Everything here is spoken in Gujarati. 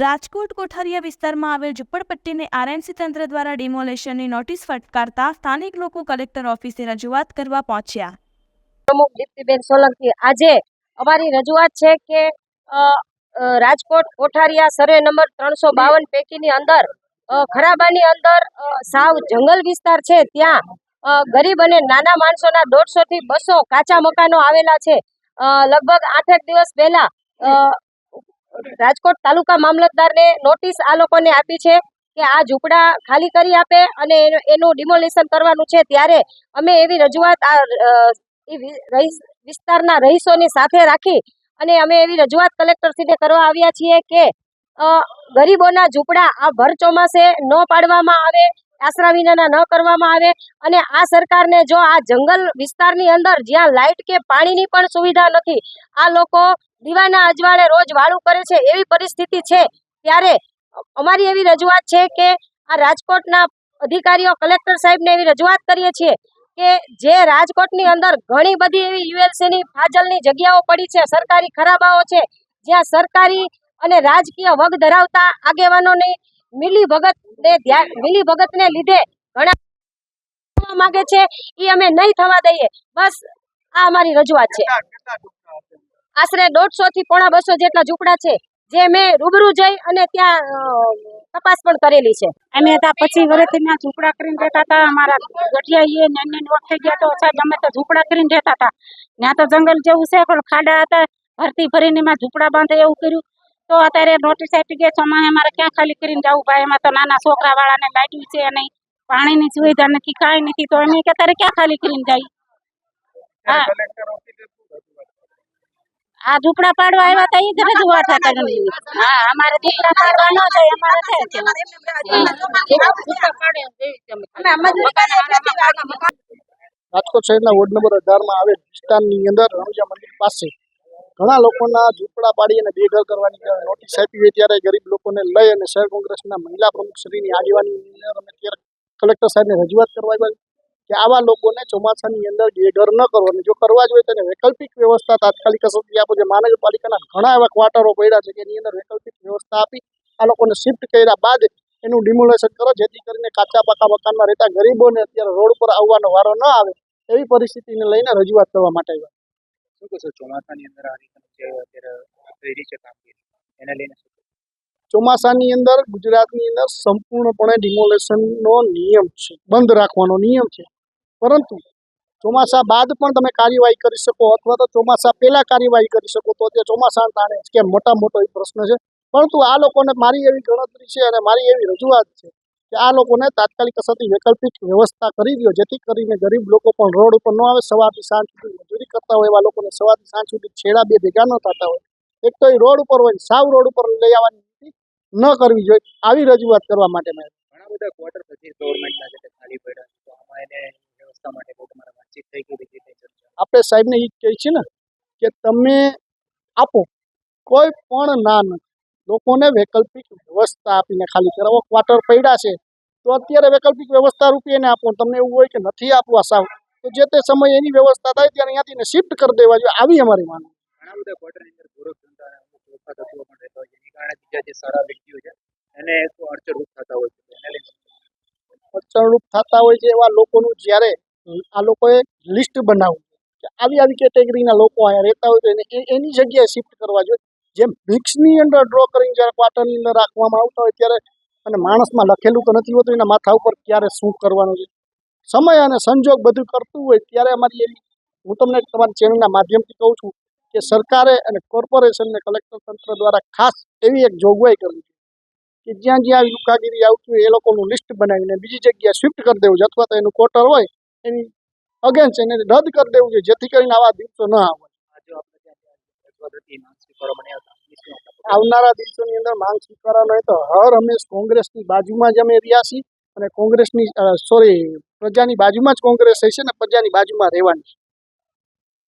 રાજકોટ કોઠારીયા વિસ્તારમાં આવેલ ઝુંપડપટ્ટીને આરએમસી તંત્ર દ્વારા ડિમોલેશનની નોટિસ ફટકારતા સ્થાનિક લોકો કલેક્ટર ઓફિસે રજૂઆત કરવા પહોંચ્યા. પ્રમુખ દીપ્તિબેન સોલંકી, આજે અમારી રજૂઆત છે કે રાજકોટ કોઠારિયા સર્વે નંબર ત્રણસો બાવન પૈકીની અંદર ખરાબાની અંદર સાવ જંગલ વિસ્તાર છે. ત્યાં ગરીબ અને નાના માણસોના દોઢસો થી બસો કાચા મકાનો આવેલા છે. લગભગ આઠેક દિવસ પહેલા રાજકોટ તાલુકા મામલતદારને નોટિસ આ લોકોને આપી છે કે આ ઝૂંપડા ખાલી કરી આપે અને એનું- ડિમોલિશન કરવાનું છે. ત્યારે અમે એવી રજૂઆત આ વિસ્તારના રહીશોની સાથે રાખી અને અમે એવી રજૂઆત કલેક્ટરશ્રીને કરવા આવ્યા છીએ કે ગરીબોના ઝૂંપડા આ ભર ચોમાસે ન પાડવામાં આવે. આશરા વિનાના ન કરવામાં આવે અને આ સરકારને જો આ જંગલ વિસ્તારની અંદર જ્યાં લાઇટ કે પાણીની પણ સુવિધા નથી, આ લોકો દીવાના અજવાળે રોજ વાળું કરે છે એવી પરિસ્થિતિ છે. ત્યારે અમારી એવી રજૂઆત છે કે આ રાજકોટના અધિકારીઓ, કલેક્ટર સાહેબને એવી રજૂઆત કરીએ છીએ કે જે રાજકોટની અંદર ઘણી બધી એવી યુએલસીની ફાજલની જગ્યાઓ પડી છે, સરકારી ખરાબાઓ છે, જ્યાં સરકારી અને રાજકીય વગ ધરાવતા આગેવાનોની મિલી ભગતને ધ્યાન મિલી ભગતને લીધે ઘણા માંગે છે એ અમે નહીં થવા દઈએ. બસ આ અમારી રજૂઆત છે. આશરે દોઢસો થી પોણા બસો જેટલા ઝૂંપડા છે, જે મેં રૂબરૂ જઈ અને ત્યાં તપાસ પણ કરેલી છે. અમે હતા પછી વર્ષથી ના ઝૂંપડા કરીને રહેતા હતા. અમારા ગઢિયા એ નાની નાની થઈ ગયા તો સાહેબ અમે તો ઝૂંપડા કરીને રહેતા હતા. ત્યાં તો જંગલ જેવું છે, પણ ખાડા હતા. ભરતી ભરીને એમાં ઝૂંપડા બાંધે એવું કર્યું. તો અત્યારે નોટિસ આપી ગયા ચોમાસે અમારે ક્યાં ખાલી કરીને જવું? ભાઈ, એમાં તો નાના છોકરા વાળાને લાઈટ છે નહીં. પાણીની સુવિધા નથી, કાંઈ નથી. તો એમ કે, અત્યારે ક્યાં ખાલી કરીને જાય? હા. આ ઝૂંપડા પાડવા આવ્યા હતા એ જ રજૂઆત હતા. હા, અમારે ઝૂંપડા પાડવા ન જાય, અમારે રાજકોટ શહેરના વોર્ડ નંબર અઢારમાં આવેલ વિસ્તારની અંદર રણુજા મંદિર પાસે ઘણા લોકોના ઝૂંપડા પાડી અને બેઘર કરવાની નોટિસ આપી હોય ત્યારે ગરીબ લોકોને લઈ અને શહેર કોંગ્રેસના મહિલા પ્રમુખ શ્રીની આગેવાની અમે ત્યારે કલેક્ટર સાહેબને રજૂઆત કરવા આવી કે આવા લોકોને ચોમાસાની અંદર બેઘર ન કરો અને જો કરવા જોઈએ તેને વૈકલ્પિક વ્યવસ્થા તાત્કાલિક અસરથી આપો. જે મહાનગરપાલિકાના ઘણા એવા ક્વાર્ટરો પડ્યા છે કે એની અંદર વૈકલ્પિક વ્યવસ્થા આપી આ લોકોને શિફ્ટ કર્યા બાદ એનું ડિમોલેશન કરો, જેથી કરીને કાચા પાકા મકાનમાં રહેતા ગરીબોને અત્યારે રોડ પર આવવાનો વારો ન આવે એવી પરિસ્થિતિને લઈને રજૂઆત કરવા માટે આવ્યા. શું કહેશો ચોમાસાની અંદર આ રીતનું જે અત્યારે થઈ છે કામગીરી એને લઈને શું ચોમાસાની અંદર ગુજરાતની અંદર સંપૂર્ણપણે ડિમોલેશનનો નિયમ છે, બંધ રાખવાનો નિયમ છે. પરંતુ ચોમાસા બાદ પણ તમે કાર્યવાહી કરી શકો અથવા તો ચોમાસા પહેલા કાર્યવાહી કરી શકો તો તે ચોમાસા તાણે કે મોટા મોટો એ પ્રશ્ન છે. પરંતુ આ લોકોને મારી એવી ગણતરી છે અને મારી એવી રજૂઆત છે કે આ લોકોને તાત્કાલિક અસરથી વૈકલ્પિક વ્યવસ્થા કરી દો જેથી કરીને ગરીબ લોકો પણ રોડ ઉપર ન આવે સવારથી સાંજ સુધી મજૂરી કરતા હોય એવા લોકોને સવારથી સાંજ સુધી છેડા બે ભેગા ન થતા હોય. એક તો એ રોડ ઉપર હોય સાવ રોડ ઉપર લઈ આવવાની નીતિ ન કરવી જોઈએ આવી રજૂઆત કરવા માટે મેં. ઘણા બધા ક્વાર્ટર પછી ગવર્મેન્ટના છે ખાલી પડ્યા તો આમાં એને વ્યવસ્થા માટે કોઈ તમારા વાતચીત થઈ ગઈ રીતે આપણે સાહેબને એ કહે છે ને કે તમે આપો કોઈ પણ ના નથી લોકોને વૈકલ્પિક વ્યવસ્થા આપીને ખાલી કરાવો ક્વાર્ટર પડ્યા છે તો અત્યારે વૈકલ્પિક વ્યવસ્થા રૂપી એને આપો તમને એવું હોય કે નથી આપવા સાવ તો જે તે સમયે એની વ્યવસ્થા થાય ત્યારે અહીંયાથી શિફ્ટ કરી દેવા જોઈએ. આવી અમારી માનવું ઘણા બધા ક્વાર્ટરની અંદર ગોરખ જનતા અને અમુક લોખા તત્વો પણ રહેતા હોય જેની કારણે બીજા જે સારા વ્યક્તિઓ છે એને અડચણરૂપ થતા હોય છે. એને? અડચણરૂપ થતા હોય છે એવા લોકોનું જ્યારે આ લોકોએ લિસ્ટ બનાવવું આવી આવી કેટેગરીના લોકો અહીંયા રહેતા હોય તો એને એની જગ્યાએ શિફ્ટ કરવા જોઈએ. જેમ મિક્સની અંદર ડ્રો કરીને જ્યારે ક્વાર્ટરની અંદર રાખવામાં આવતા હોય ત્યારે અને માણસમાં લખેલું તો નથી હોતું, એના માથા ઉપર ક્યારે શું કરવાનું છે? સમય અને સંજોગ બધું કરતું હોય ત્યારે અમારી એવી, હું તમને તમારી ચેનલના માધ્યમથી કહું છું કે સરકારે અને કોર્પોરેશનને કલેક્ટર તંત્ર દ્વારા ખાસ એવી એક જોગવાઈ કરવી કે જ્યાં જ્યાં લુકાગીરી આવતી હોય એ લોકોનું લિસ્ટ બનાવીને બીજી જગ્યાએ શિફ્ટ કરી દેવું છે અથવા તો એનું ક્વાર્ટર હોય એની અગેન્સ્ટ એને રદ કરી દેવું જોઈએ, જેથી કરીને આવા દિવસો ન આવે રજૂઆત હતી આવનારા દિવસોની અંદર માંગ સ્વીકારવાનો હોય તો હર હંમેશ કોંગ્રેસની બાજુમાં જ અમે રહ્યા છીએ અને કોંગ્રેસની સોરી પ્રજાની બાજુમાં જ કોંગ્રેસ હશે ને પ્રજાની બાજુમાં રહેવાની